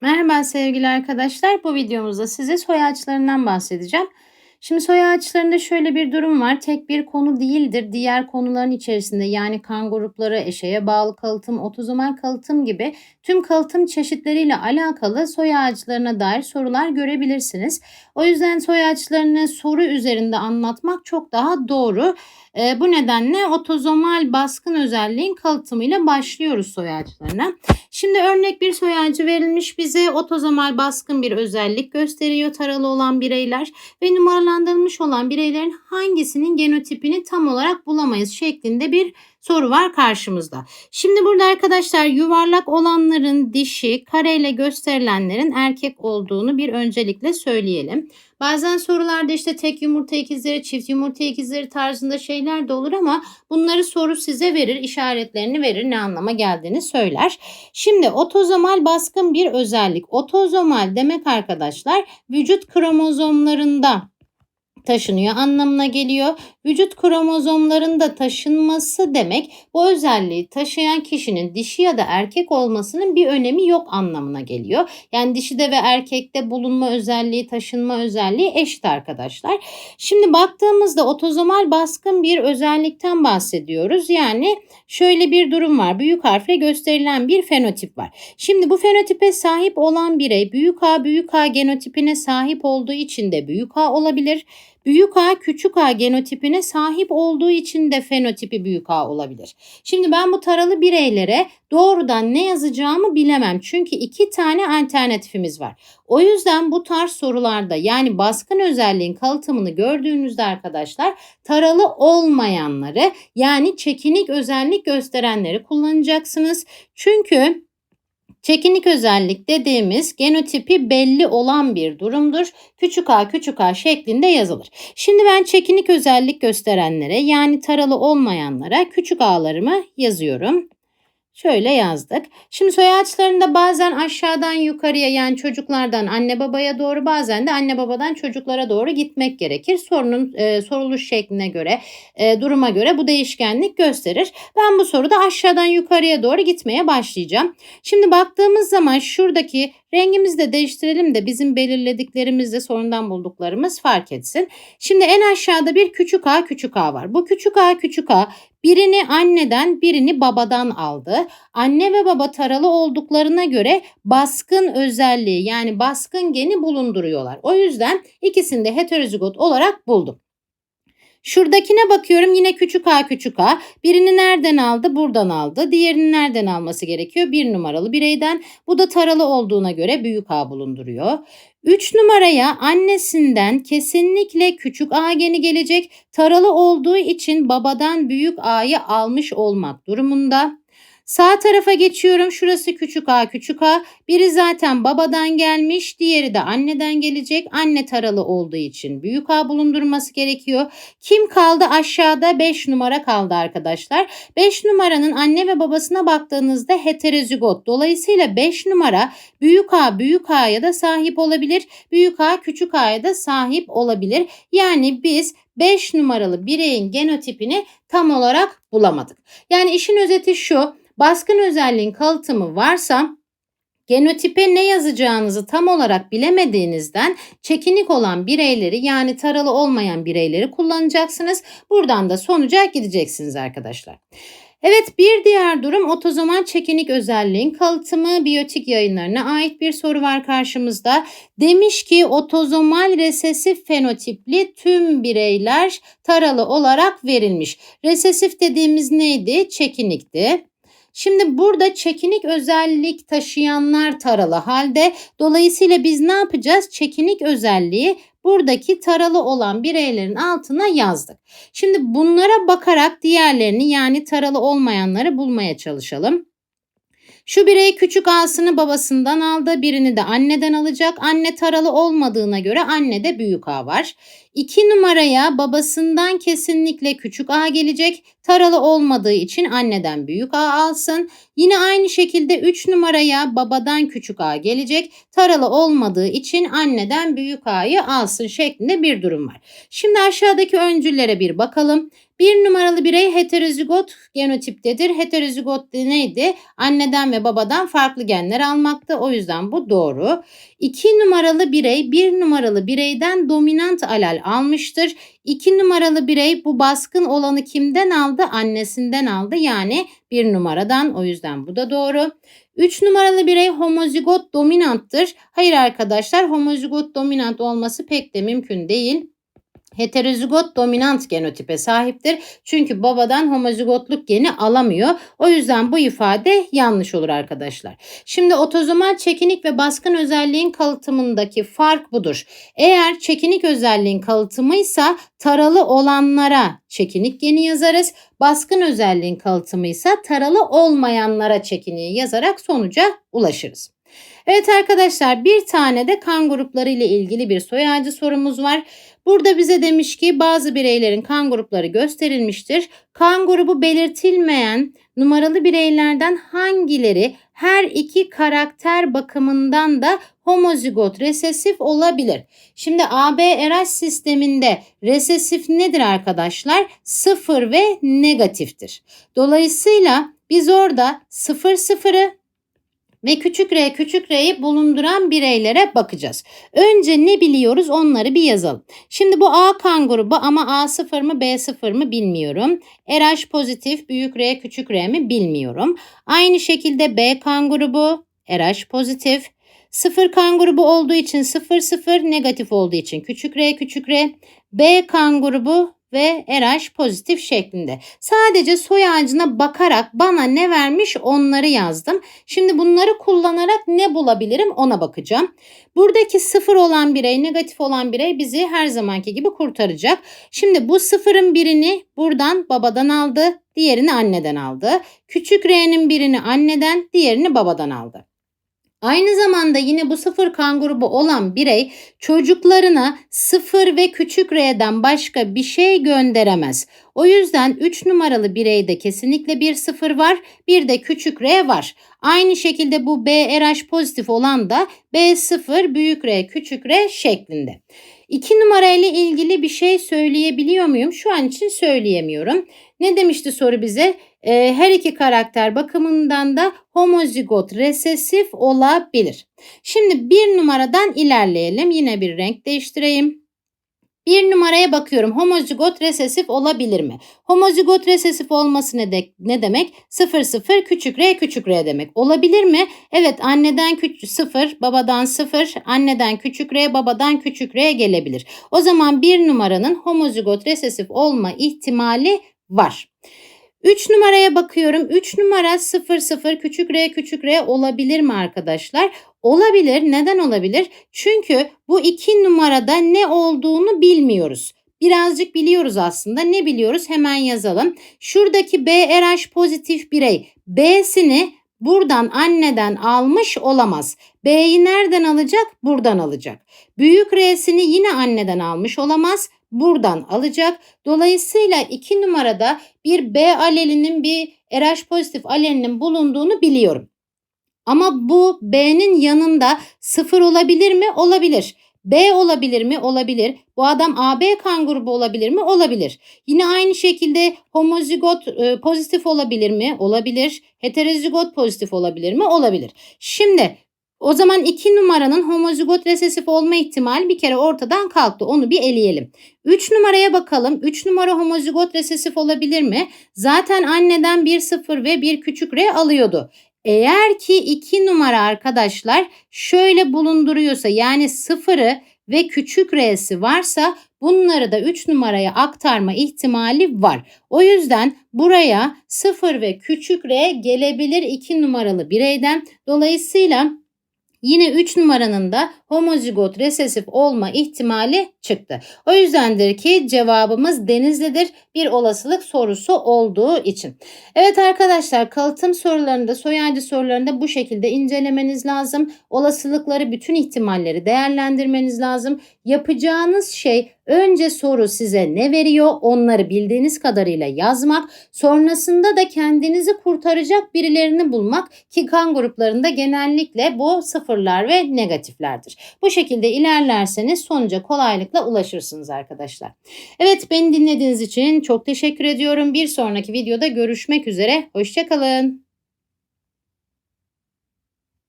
Merhaba sevgili arkadaşlar. Bu videomuzda size soy ağaçlarından bahsedeceğim. Şimdi soy ağaçlarında şöyle bir durum var. Tek bir konu değildir. Diğer konuların içerisinde yani kan grupları, eşeğe bağlı kalıtım, otozomal kalıtım gibi tüm kalıtım çeşitleriyle alakalı soy ağaçlarına dair sorular görebilirsiniz. O yüzden soy ağaçlarını soru üzerinde anlatmak çok daha doğru. E, bu nedenle otozomal baskın özelliğin kalıtımıyla başlıyoruz soy ağaçlarına. Şimdi örnek bir soy ağacı verilmiş bize otozomal baskın bir özellik gösteriyor taralı olan bireyler ve numaralandırılmış olan bireylerin hangisinin genotipini tam olarak bulamayız şeklinde bir soru var karşımızda. Şimdi burada arkadaşlar yuvarlak olanların dişi, kareyle gösterilenlerin erkek olduğunu bir öncelikle söyleyelim. Bazen sorularda işte tek yumurta ikizleri, çift yumurta ikizleri tarzında şeyler de olur ama bunları soru size verir, işaretlerini verir, ne anlama geldiğini söyler. Şimdi otozomal baskın bir özellik. Otozomal demek arkadaşlar vücut kromozomlarında taşınıyor anlamına geliyor. Vücut kromozomlarında taşınması demek bu özelliği taşıyan kişinin dişi ya da erkek olmasının bir önemi yok anlamına geliyor. Yani dişide ve erkekte bulunma özelliği, taşınma özelliği eşit arkadaşlar. Şimdi baktığımızda otozomal baskın bir özellikten bahsediyoruz. Yani şöyle bir durum var. Büyük harfle gösterilen bir fenotip var. Şimdi bu fenotipe sahip olan birey büyük A büyük A genotipine sahip olduğu için de büyük A olabilir. Büyük A küçük A genotipine sahip olduğu için de fenotipi büyük A olabilir. Şimdi ben bu taralı bireylere doğrudan ne yazacağımı bilemem. Çünkü iki tane alternatifimiz var. O yüzden bu tarz sorularda yani baskın özelliğin kalıtımını gördüğünüzde arkadaşlar taralı olmayanları yani çekinik özellik gösterenleri kullanacaksınız. Çünkü Çekinik özellik dediğimiz genotipi belli olan bir durumdur. Küçük a küçük a şeklinde yazılır. Şimdi ben çekinik özellik gösterenlere yani taralı olmayanlara küçük a'larımı yazıyorum. Şöyle yazdık. Şimdi soy ağaçlarında bazen aşağıdan yukarıya yani çocuklardan anne babaya doğru bazen de anne babadan çocuklara doğru gitmek gerekir. Sorunun e, soruluş şekline göre, e, duruma göre bu değişkenlik gösterir. Ben bu soruda aşağıdan yukarıya doğru gitmeye başlayacağım. Şimdi baktığımız zaman şuradaki rengimizi de değiştirelim de bizim belirlediklerimizde sonundan bulduklarımız fark etsin. Şimdi en aşağıda bir küçük a küçük a var. Bu küçük a küçük a Birini anneden, birini babadan aldı. Anne ve baba taralı olduklarına göre baskın özelliği yani baskın geni bulunduruyorlar. O yüzden ikisini de heterozigot olarak buldum. Şuradakine bakıyorum yine küçük a küçük a. Birini nereden aldı? Buradan aldı. Diğerini nereden alması gerekiyor? Bir numaralı bireyden. Bu da taralı olduğuna göre büyük a bulunduruyor. 3 numaraya annesinden kesinlikle küçük a geni gelecek. Taralı olduğu için babadan büyük a'yı almış olmak durumunda. Sağ tarafa geçiyorum. Şurası küçük a küçük a. Biri zaten babadan gelmiş. Diğeri de anneden gelecek. Anne taralı olduğu için büyük a bulundurması gerekiyor. Kim kaldı aşağıda? 5 numara kaldı arkadaşlar. 5 numaranın anne ve babasına baktığınızda heterozigot. Dolayısıyla 5 numara büyük a büyük a'ya da sahip olabilir. Büyük a küçük a'ya da sahip olabilir. Yani biz 5 numaralı bireyin genotipini tam olarak bulamadık. Yani işin özeti şu. Baskın özelliğin kalıtımı varsa genotipe ne yazacağınızı tam olarak bilemediğinizden çekinik olan bireyleri yani taralı olmayan bireyleri kullanacaksınız. Buradan da sonuca gideceksiniz arkadaşlar. Evet bir diğer durum otozomal çekinik özelliğin kalıtımı biyotik yayınlarına ait bir soru var karşımızda. Demiş ki otozomal resesif fenotipli tüm bireyler taralı olarak verilmiş. Resesif dediğimiz neydi? Çekinikti. Şimdi burada çekinik özellik taşıyanlar taralı halde dolayısıyla biz ne yapacağız? Çekinik özelliği buradaki taralı olan bireylerin altına yazdık. Şimdi bunlara bakarak diğerlerini yani taralı olmayanları bulmaya çalışalım. Şu birey küçük A'sını babasından aldı. Birini de anneden alacak. Anne taralı olmadığına göre anne de büyük A var. 2 numaraya babasından kesinlikle küçük A gelecek. Taralı olmadığı için anneden büyük A alsın. Yine aynı şekilde 3 numaraya babadan küçük A gelecek. Taralı olmadığı için anneden büyük A'yı alsın şeklinde bir durum var. Şimdi aşağıdaki öncüllere bir bakalım. Bir numaralı birey heterozigot genotiptedir. Heterozigot neydi? Anneden ve babadan farklı genler almaktı. O yüzden bu doğru. İki numaralı birey bir numaralı bireyden dominant alel almıştır. İki numaralı birey bu baskın olanı kimden aldı? Annesinden aldı. Yani bir numaradan. O yüzden bu da doğru. 3 numaralı birey homozigot dominanttır. Hayır arkadaşlar homozigot dominant olması pek de mümkün değil. Heterozigot dominant genotipe sahiptir. Çünkü babadan homozigotluk geni alamıyor. O yüzden bu ifade yanlış olur arkadaşlar. Şimdi otozomal çekinik ve baskın özelliğin kalıtımındaki fark budur. Eğer çekinik özelliğin kalıtımıysa taralı olanlara çekinik geni yazarız. Baskın özelliğin kalıtımıysa taralı olmayanlara çekiniği yazarak sonuca ulaşırız. Evet arkadaşlar bir tane de kan grupları ile ilgili bir soy ağacı sorumuz var. Burada bize demiş ki bazı bireylerin kan grupları gösterilmiştir. Kan grubu belirtilmeyen numaralı bireylerden hangileri her iki karakter bakımından da homozigot resesif olabilir. Şimdi AB-RH sisteminde resesif nedir arkadaşlar? Sıfır ve negatiftir. Dolayısıyla biz orada sıfır sıfırı ve küçük r küçük r'yi bulunduran bireylere bakacağız. Önce ne biliyoruz onları bir yazalım. Şimdi bu A kan grubu ama A sıfır mı B sıfır mı bilmiyorum. RH pozitif büyük R küçük R mi bilmiyorum. Aynı şekilde B kan grubu RH pozitif. Sıfır kan grubu olduğu için sıfır sıfır negatif olduğu için küçük r küçük r. B kan grubu ve RH pozitif şeklinde. Sadece soy ağacına bakarak bana ne vermiş onları yazdım. Şimdi bunları kullanarak ne bulabilirim ona bakacağım. Buradaki sıfır olan birey, negatif olan birey bizi her zamanki gibi kurtaracak. Şimdi bu sıfırın birini buradan babadan aldı, diğerini anneden aldı. Küçük R'nin birini anneden, diğerini babadan aldı. Aynı zamanda yine bu sıfır kan grubu olan birey çocuklarına sıfır ve küçük R'den başka bir şey gönderemez. O yüzden 3 numaralı bireyde kesinlikle bir sıfır var, bir de küçük R var. Aynı şekilde bu BRH pozitif olan da B0 büyük R küçük R şeklinde. 2 numarayla ilgili bir şey söyleyebiliyor muyum? Şu an için söyleyemiyorum. Ne demişti soru bize? Ee, her iki karakter bakımından da homozigot resesif olabilir. Şimdi bir numaradan ilerleyelim. Yine bir renk değiştireyim. Bir numaraya bakıyorum. Homozigot resesif olabilir mi? Homozigot resesif olması ne, de, ne demek? 0 0 küçük r küçük r demek. Olabilir mi? Evet anneden küçük 0, babadan 0, anneden küçük r, babadan küçük r gelebilir. O zaman bir numaranın homozigot resesif olma ihtimali var. 3 numaraya bakıyorum. 3 numara 0 0 küçük r küçük r olabilir mi arkadaşlar? Olabilir. Neden olabilir? Çünkü bu iki numarada ne olduğunu bilmiyoruz. Birazcık biliyoruz aslında. Ne biliyoruz? Hemen yazalım. Şuradaki BRH pozitif birey B'sini buradan anneden almış olamaz. B'yi nereden alacak? Buradan alacak. Büyük R'sini yine anneden almış olamaz buradan alacak. Dolayısıyla 2 numarada bir B alelinin bir RH pozitif alelinin bulunduğunu biliyorum. Ama bu B'nin yanında sıfır olabilir mi? Olabilir. B olabilir mi? Olabilir. Bu adam AB kan grubu olabilir mi? Olabilir. Yine aynı şekilde homozigot e, pozitif olabilir mi? Olabilir. Heterozigot pozitif olabilir mi? Olabilir. Şimdi o zaman 2 numaranın homozigot resesif olma ihtimali bir kere ortadan kalktı. Onu bir eleyelim. 3 numaraya bakalım. 3 numara homozigot resesif olabilir mi? Zaten anneden 1 0 ve 1 küçük r alıyordu. Eğer ki 2 numara arkadaşlar şöyle bulunduruyorsa yani 0'ı ve küçük r'si varsa bunları da 3 numaraya aktarma ihtimali var. O yüzden buraya 0 ve küçük r gelebilir 2 numaralı bireyden. Dolayısıyla Yine 3 numaranın da homozigot resesif olma ihtimali çıktı. O yüzdendir ki cevabımız Denizli'dir bir olasılık sorusu olduğu için. Evet arkadaşlar kalıtım sorularında soyancı sorularında bu şekilde incelemeniz lazım. Olasılıkları bütün ihtimalleri değerlendirmeniz lazım. Yapacağınız şey Önce soru size ne veriyor onları bildiğiniz kadarıyla yazmak. Sonrasında da kendinizi kurtaracak birilerini bulmak ki kan gruplarında genellikle bu sıfırlar ve negatiflerdir. Bu şekilde ilerlerseniz sonuca kolaylıkla ulaşırsınız arkadaşlar. Evet beni dinlediğiniz için çok teşekkür ediyorum. Bir sonraki videoda görüşmek üzere. Hoşçakalın.